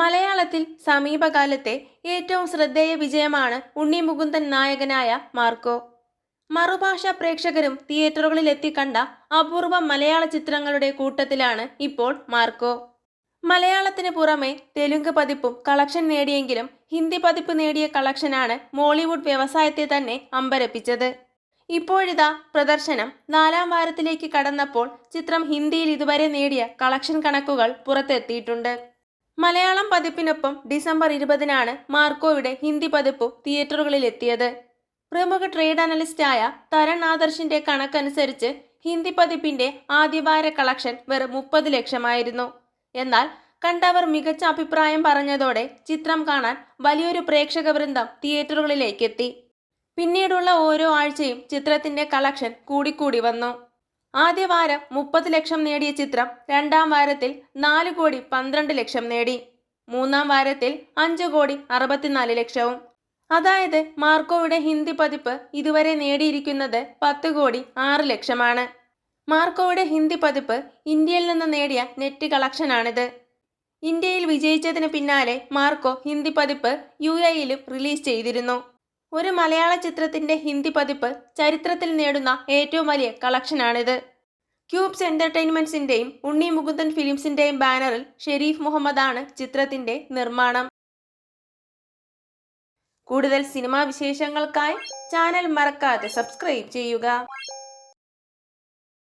മലയാളത്തിൽ സമീപകാലത്തെ ഏറ്റവും ശ്രദ്ധേയ വിജയമാണ് ഉണ്ണി മുകുന്ദൻ നായകനായ മാർക്കോ. മറുഭാഷാ പ്രേക്ഷകരും തിയേറ്ററുകളിൽ എത്തിക്കണ്ട അപൂർവ മലയാള ചിത്രങ്ങളുടെ കൂട്ടത്തിലാണ് ഇപ്പോൾ മാർക്കോ. മലയാളത്തിന് പുറമെ തെലുങ്ക് പതിപ്പും കളക്ഷൻ നേടിയെങ്കിലും ഹിന്ദി പതിപ്പ് നേടിയ കളക്ഷനാണ് മോളിവുഡ് വ്യവസായത്തെ തന്നെ അമ്പരപ്പിച്ചത്. ഇപ്പോഴിതാ പ്രദർശനം നാലാം വാരത്തിലേക്ക് കടന്നപ്പോൾ ചിത്രം ഹിന്ദിയിൽ ഇതുവരെ നേടിയ കളക്ഷൻ കണക്കുകൾ പുറത്തെത്തിയിട്ടുണ്ട്. മലയാളം പതിപ്പിനൊപ്പം ഡിസംബർ ഇരുപതിനാണ് മാർക്കോയുടെ ഹിന്ദി പതിപ്പ് തിയേറ്ററുകളിൽ എത്തിയത് പ്രമുഖ ട്രേഡ് അനലിസ്റ്റായ തരൺ ആദർശിന്റെ കണക്കനുസരിച്ച് ഹിന്ദി പതിപ്പിന്റെ ആദ്യവാര കളക്ഷൻ വെറും മുപ്പത് ലക്ഷമായിരുന്നു. എന്നാൽ കണ്ടവർ മികച്ച അഭിപ്രായം പറഞ്ഞതോടെ ചിത്രം കാണാൻ വലിയൊരു പ്രേക്ഷക വൃന്ദം തിയേറ്ററുകളിലേക്കെത്തി. പിന്നീടുള്ള ഓരോ ആഴ്ചയും ചിത്രത്തിന്റെ കളക്ഷൻ കൂടിക്കൂടി വന്നു. ആദ്യ വാരം മുപ്പത് ലക്ഷം നേടിയ ചിത്രം രണ്ടാം വാരത്തിൽ നാല് കോടി പന്ത്രണ്ട് ലക്ഷം നേടി. മൂന്നാം വാരത്തിൽ അഞ്ച് കോടി അറുപത്തിനാല് ലക്ഷവും. അതായത് മാർക്കോയുടെ ഹിന്ദി പതിപ്പ് ഇതുവരെ നേടിയിരിക്കുന്നത് പത്ത് കോടി ആറ് ലക്ഷമാണ്. മാർക്കോയുടെ ഹിന്ദി പതിപ്പ് ഇന്ത്യയിൽ നിന്ന് നേടിയ നെറ്റ് കളക്ഷനാണിത്. ഇന്ത്യയിൽ വിജയിച്ചതിന് പിന്നാലെ മാർക്കോ ഹിന്ദി പതിപ്പ് യു എയിലും റിലീസ് ചെയ്തിരുന്നു. ഒരു മലയാള ചിത്രത്തിന്റെ ഹിന്ദി പതിപ്പ് ചരിത്രത്തിൽ നേടുന്ന ഏറ്റവും വലിയ കളക്ഷനാണിത്. ക്യൂബ്സ് എന്റർടൈൻമെന്റ്സിന്റെയും ഉണ്ണി മുകുന്ദൻ ഫിലിംസിന്റെയും ബാനറിൽ ഷെരീഫ് മുഹമ്മദാണ് ചിത്രത്തിന്റെ നിർമ്മാണം. കൂടുതൽ സിനിമാ വിശേഷങ്ങൾക്കായി ചാനൽ മറക്കാതെ സബ്സ്ക്രൈബ് ചെയ്യുക.